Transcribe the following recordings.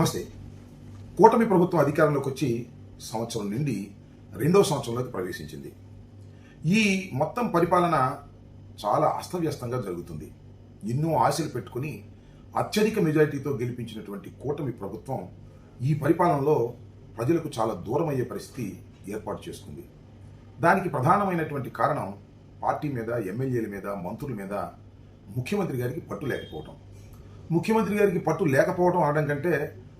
నమస్తే. కూటమి ప్రభుత్వం అధికారంలోకి వచ్చి సంవత్సరం నుండి రెండో సంవత్సరంలోకి ప్రవేశించింది. ఈ మొత్తం పరిపాలన చాలా అస్తవ్యస్తంగా జరుగుతుంది. ఎన్నో ఆశలు పెట్టుకుని అత్యధిక మెజారిటీతో గెలిపించినటువంటి కూటమి ప్రభుత్వం ఈ పరిపాలనలో ప్రజలకు చాలా దూరం అయ్యే పరిస్థితి ఏర్పాటు చేసుకుంది. దానికి ప్రధానమైనటువంటి కారణం పార్టీ మీద ఎమ్మెల్యేల మీద మంత్రుల మీద ముఖ్యమంత్రి గారికి పట్టు లేకపోవడం ముఖ్యమంత్రి గారికి పట్టు లేకపోవడం అనడం కంటే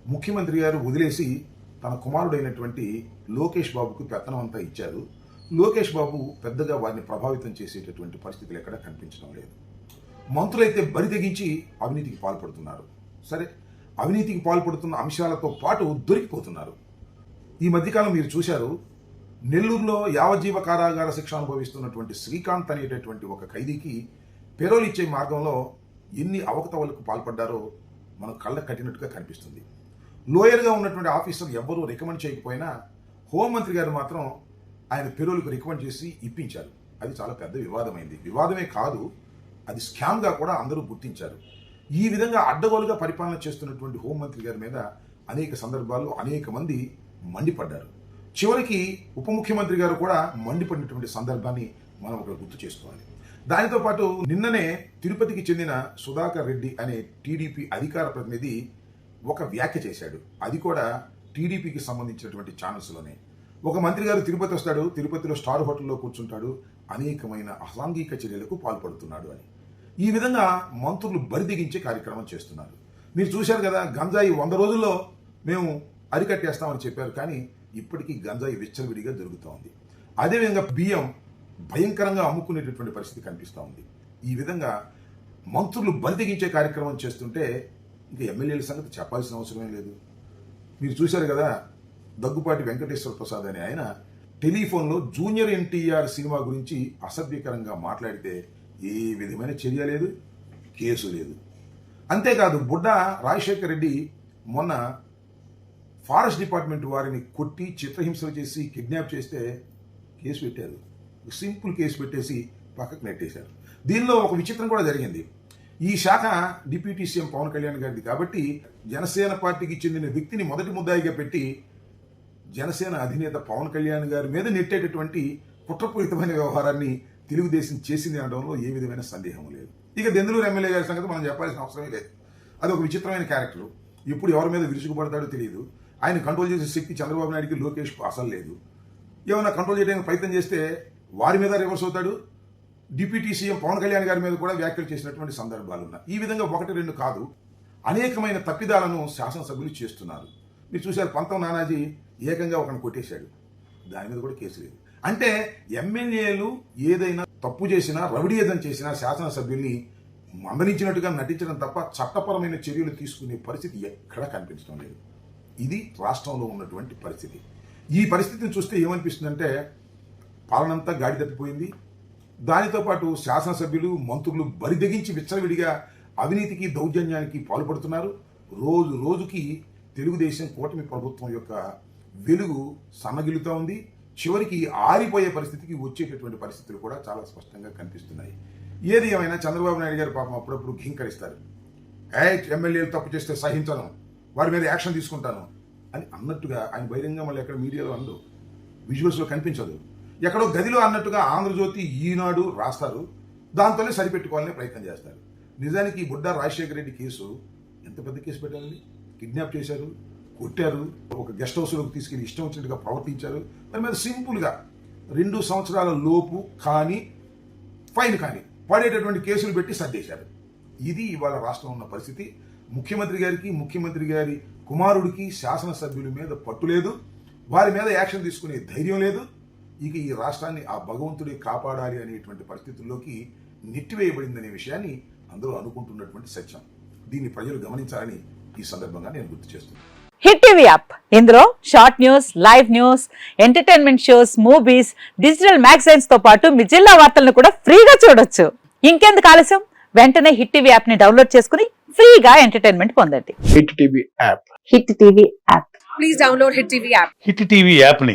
ముఖ్యమంత్రి గారు వదిలేసి తన కుమారుడైనటువంటి లోకేష్ బాబుకు పెత్తనం అంతా ఇచ్చారు. లోకేష్ బాబు పెద్దగా వారిని ప్రభావితం చేసేటటువంటి పరిస్థితులు ఎక్కడ కనిపించడం లేదు. మంత్రులైతే బరి తెగించి అవినీతికి పాల్పడుతున్నారు. సరే అవినీతికి పాల్పడుతున్న అంశాలతో పాటు దొరికిపోతున్నారు. ఈ మధ్యకాలం మీరు చూశారు నెల్లూరులో యావజ్జీవ కారాగార శిక్ష అనుభవిస్తున్నటువంటి శ్రీకాంత్ అనేటటువంటి ఒక ఖైదీకి పెరోల్ ఇచ్చే మార్గంలో ఎన్ని అవకతవలకు పాల్పడ్డారో మనం కళ్ళ కట్టినట్టుగా కనిపిస్తుంది. లోయర్గా ఉన్నటువంటి ఆఫీసర్ ఎవ్వరూ రికమెండ్ చేయకపోయినా హోంమంత్రి గారు మాత్రం ఆయన పెరోల్కు రికమెండ్ చేసి ఇప్పించారు. అది చాలా పెద్ద వివాదమైంది. వివాదమే కాదు అది స్కామ్గా కూడా అందరూ గుర్తించారు. ఈ విధంగా అడ్డగోలుగా పరిపాలన చేస్తున్నటువంటి హోంమంత్రి గారి మీద అనేక సందర్భాల్లో అనేక మంది మండిపడ్డారు. చివరికి ఉప ముఖ్యమంత్రి గారు కూడా మండిపడినటువంటి సందర్భాన్ని మనం ఒకటి గుర్తు చేసుకోవాలి. దానితో పాటు నిన్ననే తిరుపతికి చెందిన సుధాకర్ రెడ్డి అనే టీడీపీ అధికార ప్రతినిధి ఒక వ్యాఖ్య చేశాడు. అది కూడా టీడీపీకి సంబంధించినటువంటి ఛానల్స్లోనే. ఒక మంత్రి గారు తిరుపతి వస్తాడు తిరుపతిలో స్టార్ హోటల్లో కూర్చుంటాడు అనేకమైన అసాంఘిక చర్యలకు పాల్పడుతున్నాడు అని. ఈ విధంగా మంత్రులు బరిదిగించే కార్యక్రమం చేస్తున్నారు. మీరు చూశారు కదా గంజాయి వంద రోజుల్లో మేము అరికట్టేస్తామని చెప్పారు కానీ ఇప్పటికీ గంజాయి విచ్చలవిడిగా జరుగుతూ ఉంది అదేవిధంగా బియ్యం భయంకరంగా అమ్ముకునేటటువంటి పరిస్థితి కనిపిస్తూ ఉంది ఈ విధంగా మంత్రులు బరిదిగించే కార్యక్రమం చేస్తుంటే ఇంకా ఎమ్మెల్యేల సంగతి చెప్పాల్సిన అవసరమే లేదు. మీరు చూశారు కదా దగ్గుపాటి వెంకటేశ్వర ప్రసాద్ అనే ఆయన టెలిఫోన్లో జూనియర్ ఎన్టీఆర్ సినిమా గురించి అసభ్యకరంగా మాట్లాడితే ఏ విధమైన చర్య లేదు కేసు లేదు. అంతేకాదు బుడ్డ రాజశేఖర్ రెడ్డి మొన్న ఫారెస్ట్ డిపార్ట్మెంట్ వారిని కొట్టి చిత్రహింసలు చేసి కిడ్నాప్ చేస్తే కేసు పెట్టారు. సింపుల్ కేసు పెట్టేసి పక్కకు నెట్టేశారు. దీనిలో ఒక విచిత్రం కూడా జరిగింది. ఈ శాఖ డిప్యూటీ సీఎం పవన్ కళ్యాణ్ గారిది. కాబట్టి జనసేన పార్టీకి చెందిన వ్యక్తిని మొదటి ముద్దాయిగా పెట్టి జనసేన అధినేత పవన్ కళ్యాణ్ గారి మీద నెట్టేటటువంటి కుట్రపూరితమైన వ్యవహారాన్ని తెలుగుదేశం చేసింది అనడంలో ఏ విధమైన సందేహం లేదు. ఇక దెందులూరు ఎమ్మెల్యే గారి సంగతి మనం చెప్పాల్సిన అవసరమే లేదు. అది ఒక విచిత్రమైన క్యారెక్టర్. ఇప్పుడు ఎవరి మీద విరుచుకుపడతాడో తెలియదు. ఆయన కంట్రోల్ చేసే శక్తి చంద్రబాబు నాయుడికి లోకేష్కు అసలు లేదు. ఏమైనా కంట్రోల్ చేయడానికి ప్రయత్నం చేస్తే వారి మీద రివర్స్ అవుతాడు? డిప్యూటీ సీఎం పవన్ కళ్యాణ్ గారి మీద కూడా వ్యాఖ్యలు చేసినటువంటి సందర్భాలు ఉన్నాయి. ఈ విధంగా ఒకటి రెండు కాదు అనేకమైన తప్పిదాలను శాసనసభ్యులు చేస్తున్నారు. మీరు చూశారు పంతం నానాజీ ఏకంగా ఒకరిని కొట్టేశాడు. దాని మీద కూడా కేసు లేదు. అంటే ఎమ్మెల్యేలు ఏదైనా తప్పు చేసినా రవిడీయదం చేసినా శాసనసభ్యుల్ని మందలించినట్టుగా నటించడం తప్ప చట్టపరమైన చర్యలు తీసుకునే పరిస్థితి ఎక్కడా కనిపించడం లేదు. ఇది రాష్ట్రంలో ఉన్నటువంటి పరిస్థితి. ఈ పరిస్థితిని చూస్తే ఏమనిపిస్తుందంటే పాలనంతా గాడి తప్పిపోయింది దానితో పాటు శాసనసభ్యులు మంత్రులు బరిదెగించి విచ్చలవిడిగా అవినీతికి దౌర్జన్యానికి పాల్పడుతున్నారు. రోజు రోజుకి తెలుగుదేశం కూటమి ప్రభుత్వం యొక్క వెలుగు సన్నగిలుతూ ఉంది. చివరికి ఆరిపోయే పరిస్థితికి వచ్చేటటువంటి పరిస్థితులు కూడా చాలా స్పష్టంగా కనిపిస్తున్నాయి. ఏది ఏమైనా చంద్రబాబు నాయుడు గారు పాపం అప్పుడప్పుడు ఘీంకరిస్తారు. ఏ ఎమ్మెల్యేలు తప్పు చేస్తే సహించను. వారి మీద యాక్షన్ తీసుకుంటాను అని అన్నట్టుగా ఆయన బహిరంగ మళ్ళీ ఎక్కడ మీడియాలో అందరు విజువల్స్లో కనిపించదు. ఎక్కడో గదిలో అన్నట్టుగా ఆంధ్రజ్యోతి ఈనాడు రాస్తారు. దాంతోనే సరిపెట్టుకోవాలనే ప్రయత్నం చేస్తారు. నిజానికి ఈ బుడ్డ రాజశేఖర రెడ్డి కేసు ఎంత పెద్ద కేసు పెట్టారండి కిడ్నాప్ చేశారు కొట్టారు ఒక గెస్ట్ హౌస్లోకి తీసుకెళ్ళి ఇష్టం వచ్చినట్టుగా ప్రవర్తించారు. దాని మీద సింపుల్గా రెండు సంవత్సరాల లోపు కానీ ఫైన్ కానీ పడేటటువంటి కేసులు పెట్టి సర్దేశారు. ఇది ఇవాళ రాష్ట్రంలో ఉన్న పరిస్థితి. ముఖ్యమంత్రి గారికి ముఖ్యమంత్రి గారి కుమారుడికి శాసనసభ్యుల మీద పట్టు లేదు. వారి మీద యాక్షన్ తీసుకునే ధైర్యం లేదు. ఇక ఈ రాష్ట్రాన్ని ఆ భగవంతుడే కాపాడాలి అనేటువంటి పరిస్థితుల్లోకి నెట్టివేయబడిందనే విషయాన్ని అందరూ అనుకుంటున్నటువంటి సత్యం. దీన్ని ప్రజలు గమనించాలని ఈ సందర్భంగా నేను గుర్తు చేస్తున్నాను. Hit TV app. ఇందులో short news live news entertainment shows movies digital మ్యాగజైన్స్తో పాటు మీ జిల్లా వార్తలను కూడా ఫ్రీగా చూడొచ్చు. ఇంకెందుకు ఆలస్యం? వెంటనే హిట్ టీవీ యాప్ని డౌన్లోడ్ చేసుకుని ఫ్రీగా ఎంటర్టైన్మెంట్ పొందండి. Hit TV app. Hit TV app. Please download Hit TV app. Hit TV యాప్ని